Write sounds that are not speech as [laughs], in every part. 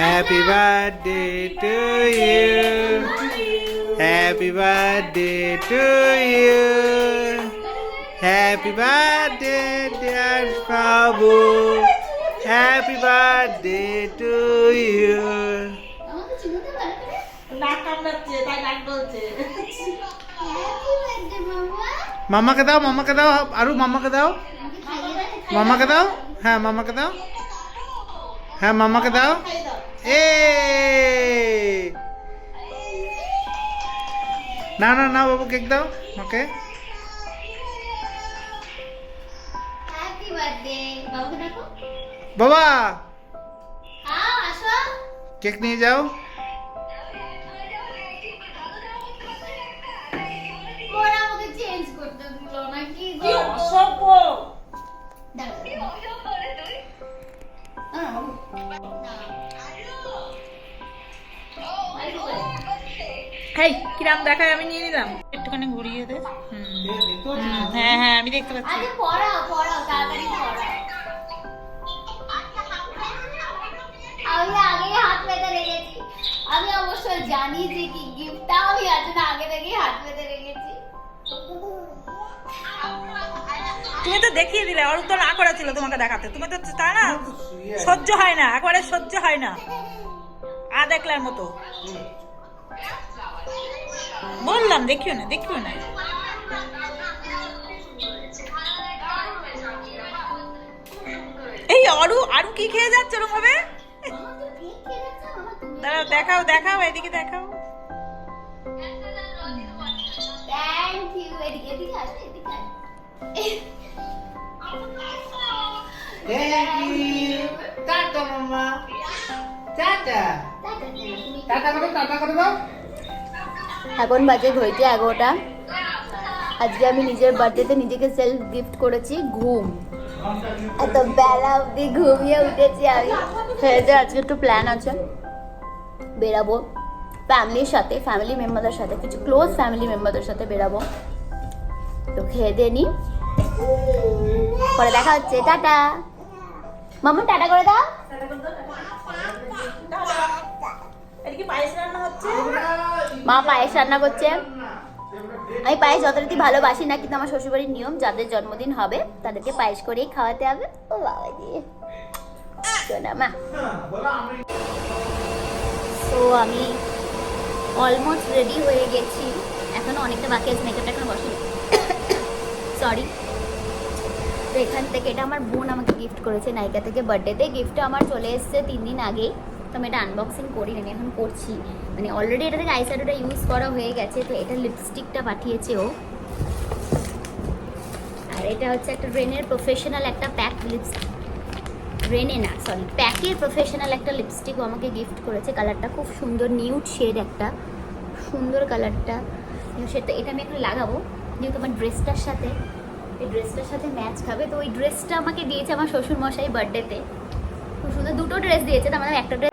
Happy birthday to you. Happy birthday to you. Happy birthday, dear Babu. Happy birthday to you. মামাকে দাও মামাকে দাও আরু মামাকে দাও মামাকে দাও হ্যাঁ মামাকে দাও হ্যাঁ মামাকে দাও এ না না না বাবু কেক দাও। ওকে বাবা! কেক নিয়ে যাও। ওরা হেই কিরাম দেখায় আমি নিয়ে নিলাম। একটুখানি ঘুরিয়ে দে। হুম। হুম, হ্যাঁ হ্যাঁ আমি দেখতে পাচ্ছি। আরে পড়াও পড়াও তাড়াতাড়ি পড়াও। আমি আগে হাত পেতে রেখেছি। আমি অবশ্য জানি যে কি গিফটটা আমি আজ না আগে থেকেই হাত পেতে রেখেছি। তুমি তো দেখিয়ে দিলে অরূপ তো না করেছিল তোমাকে দেখাতে। তুমি তো তাই না সহ্য হয় না একবারে সহ্য হয় না। আ দেখলার মতো। বললাম দেখিও না দেখিও না এই আরু আরু কি খেয়ে যাচ্ছে ওরকম ভাবে দাঁড়াও দেখাও দেখাও এদিকে দেখাও ইউ টাটা মামা টাটা এখন বাজে ঘড়িতে এগারোটা। আজকে আমি নিজের বার্থডেতে নিজেকে সেলফ গিফট করেছি, ঘুম। এত বেলা অবধি ঘুমিয়ে উঠেছি আমি। হয়ে যায় আজকে একটু প্ল্যান আছে। বেরাবো। ফ্যামিলির সাথে ফ্যামিলি মেম্বারদের সাথে, কিছু ক্লোজ ফ্যামিলি মেম্বারদের সাথে বেরাবো। তো খেয়ে দিয়ে নি। পরে দেখা হচ্ছে। টাটা। মামা, টাটা করে দাও। পায়েস রান্না হচ্ছে? মা পায়েস রান্না করছে। আমি পায়েস যথারীতি ভালোবাসি না কিন্তু আমার শ্বশুরবাড়ির নিয়ম যাদের জন্মদিন হবে তাদেরকে পায়েস করেই খাওয়াতে হবে। ও বাবা দিয়ে শোনা মা। তো আমি অলমোস্ট রেডি হয়ে গেছি। এখনও অনেকটা বাকি আছে মেকআপটা এখনও বসে সরি তো এখান থেকে এটা আমার বোন আমাকে গিফট করেছে নায়িকা থেকে বার্থডেতে গিফটটা আমার চলে এসেছে তিন দিন আগেই। তো আমি এটা আনবক্সিং করি আমি এখন করছি। মানে অলরেডি এটা থেকে আইশ্যাডোটা ইউজ করা হয়ে গেছে, তো এটা লিপস্টিকটা পাঠিয়েছে ও। আর এটা হচ্ছে একটা রেনের প্রফেশনাল একটা প্যাক লিপস্টিক রেনে না সরি প্যাকের প্রফেশনাল একটা লিপস্টিক ও আমাকে গিফট করেছে। কালারটা খুব সুন্দর নিউড শেড একটা। সুন্দর কালারটা সেটা, এটা আমি এখন লাগাবো। যেহেতু আমার ড্রেসটার সাথে, এই ড্রেসটার সাথে ম্যাচ খাবে। তো ওই ড্রেসটা আমাকে দিয়েছে আমার শ্বশুর মশাই বার্থডেতে খুব সুন্দর দুটো ড্রেস দিয়েছে, তার মানে একটা ড্রেস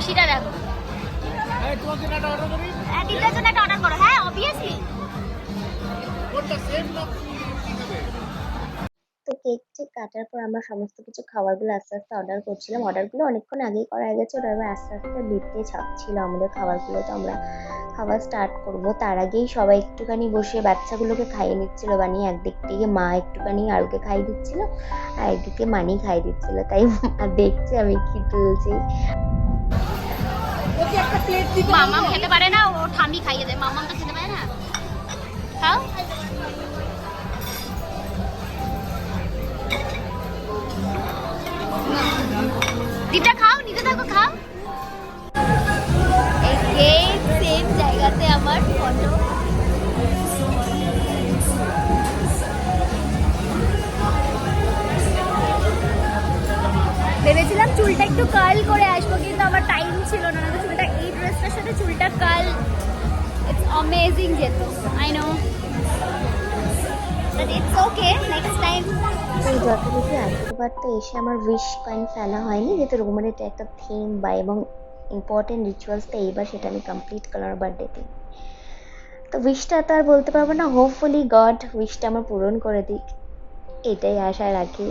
খুশিটা দেখো। হ্যাঁ জন্য একটা অর্ডার করো। হ্যাঁ অবভিয়াসলি তো কেক টেক কাটার পর আমরা সমস্ত কিছু খাবারগুলো আস্তে আস্তে অর্ডার করছিলাম। অর্ডারগুলো অনেকক্ষণ আগেই করা হয়ে গেছে। ওটা এবার আস্তে আস্তে লিফটে ছাপছিল আমাদের খাবারগুলো। তো আমরা খাবার স্টার্ট করব। তার আগেই সবাই একটুখানি বসে বাচ্চাগুলোকে খাইয়ে নিচ্ছিল। বানিয়ে একদিক থেকে মা একটুখানি আরুকে খাইয়ে দিচ্ছিল। আর একদিকে মানি খাইয়ে দিচ্ছিল। তাই [laughs] দেখছে আমি কি তুলছি। মামাম খেতে পারে না ও ঠাম্মি খাইয়ে দেয়। মামাম তো খেতে পারে না। খাও। দিটা খাও নিতে থাকো খাও। এই সেম জায়গাতে আমার ফটো ভেবেছিলাম চুলটা একটু কার্ল করে আসব, কিন্তু আমার টাইম ছিল না। না চুলটা, এই ড্রেসটার সাথে চুলটা কার্ল ইটস অ্যামেজিং যেত আই নো তো এসে আমার ফেলা হয়নি, যেহেতু রোমানের একটা থিম বা এবং এইবার সেটা আমি কমপ্লিট তো। তো আর বলতে পারব না হোপফুলি গড আমার পূরণ করে দিক, এটাই আশা রাখি।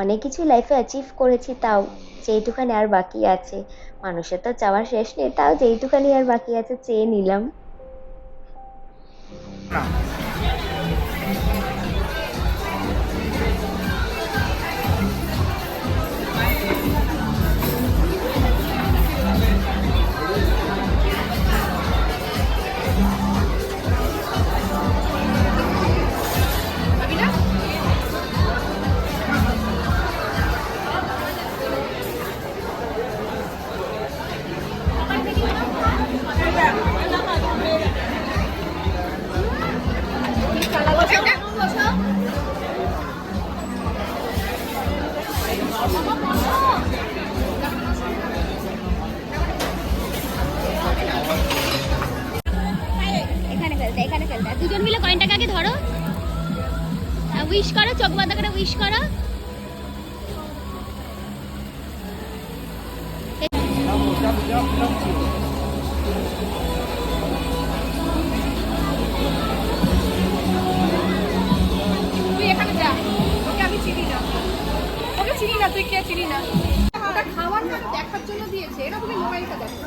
অনেক কিছু লাইফে অ্যাচিভ করেছি তাও যেইটুখানি আর বাকি আছে। মানুষের তো চাওয়ার শেষ নেই, তাও যেইটুখানি আর বাকি আছে চেয়ে নিলাম। তুই এখানে যা। ওকে, আমি চিনি না। ওকে চিনি না, তুই কে চিনি না? ওটা খাওয়ার না দেখার জন্য দিয়েছে। তুমি মোবাইলটা দেখো।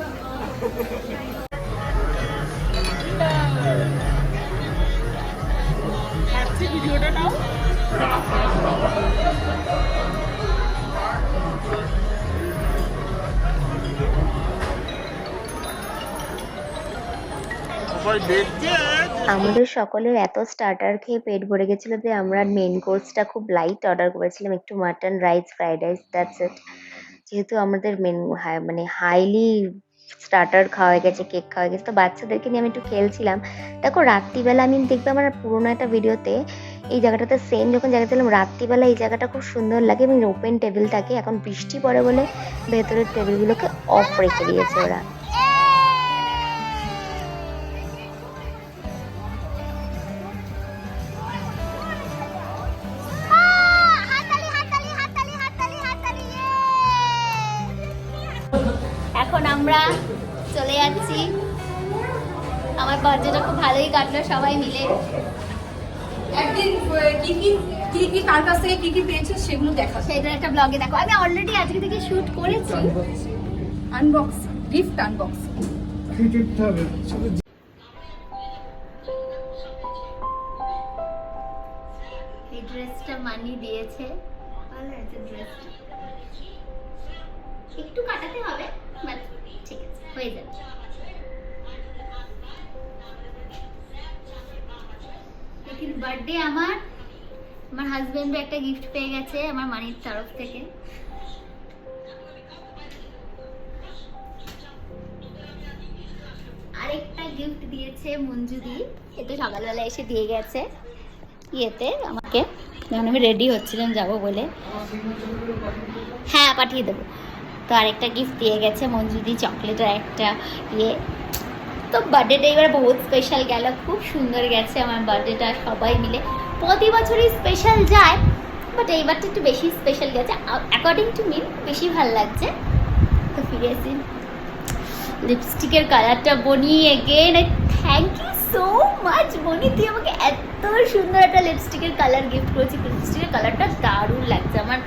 আমাদের সকলের এত স্টার্টার খেয়ে পেট ভরে গেছিল যে আমরা মেন কোর্সটা খুব লাইট অর্ডার করেছিলাম, একটু mutton rice fried rice that's it যেহেতু আমাদের মেন মানে হাইলি স্টার্টার খাওয়া হয়ে গেছে কেক খাওয়া হয়ে গেছে, তো বাচ্চাদেরকে নিয়ে আমি একটু খেলছিলাম। দেখো, রাত্রিবেলা আমি দেখবে আমার পুরোনো একটা ভিডিওতে এই জায়গাটাতে সেম যখন জায়গাতে ছিলাম, রাত্রিবেলা এই জায়গাটা খুব সুন্দর লাগে এবং ওপেন টেবিল থাকে এখন বৃষ্টি পড়ে বলে ভেতরের টেবিলগুলোকে অফ রেখে দিয়েছে ওরা। আমরা চলে যাচ্ছি। আমার বার্থডেটা খুব ভালোই কাটলো সবাই মিলে। একদিন কি কি কি কি কার কাছ থেকে কি কি পেয়েছিস সেগুলো দেখা সেটা একটা ব্লগে দেখো। আমি অলরেডি আজকে থেকে শুট করেছি। আনবক্স গিফট আনবক্স এই ড্রেসটা মানি দিয়েছে। ভালো আছে ড্রেসটা একটু কাটাতে হবে বাট হয়ে যাবে। বার্থডে আমার। আমার হাজবেন্ডও একটা গিফট পেয়ে গেছে আমার মানির তরফ থেকে। আরেকটা গিফট দিয়েছে মঞ্জুদি। এতে সকালবেলা এসে দিয়ে গেছে। ইয়েতে আমাকে। যখন আমি রেডি হচ্ছিলাম যাব বলে। হ্যাঁ পাঠিয়ে দেবো। তো আরেকটা গিফট দিয়ে গেছে, মঞ্জুদি চকলেটের একটা ইয়ে তো বার্থডেটা এবার বহুত স্পেশাল গেল, খুব সুন্দর গেছে আমার বার্থডেটা সবাই মিলে। প্রতি বছরই স্পেশাল যায় বাট এইবারটা একটু বেশি স্পেশাল গেছে। অ্যাকর্ডিং টু মি বেশি ভালো লাগছে। তো ফিরে আসি। লিপস্টিকের কালারটা Boni again thank you so much Boni তুই আমাকে এত সুন্দর একটা লিপস্টিকের কালার গিফট করেছিস। লিপস্টিকের কালারটা লাগছে আমার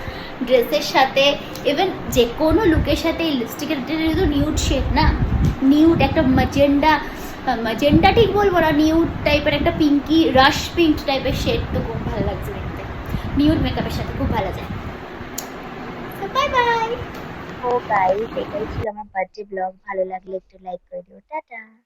ড্রেসের সাথে ইভেন যে কোনো লুকের সাথে এই লিপস্টিকের যেহেতু নিউড শেড না নিউড একটা ম্যাজেন্ডা ম্যাজেন্ডা ঠিক বলব না নিউড টাইপের একটা পিঙ্কি রাশ পিঙ্ক টাইপের শেড তো খুব ভালো লাগছে দেখতে। নিউড মেকআপের সাথে খুব ভালো যায়। বাই বাই ও গাইস এটাই ছিল আমার বার্থডে ব্লগ ভালো লাগলে একটু লাইক করে দিও। টাটা।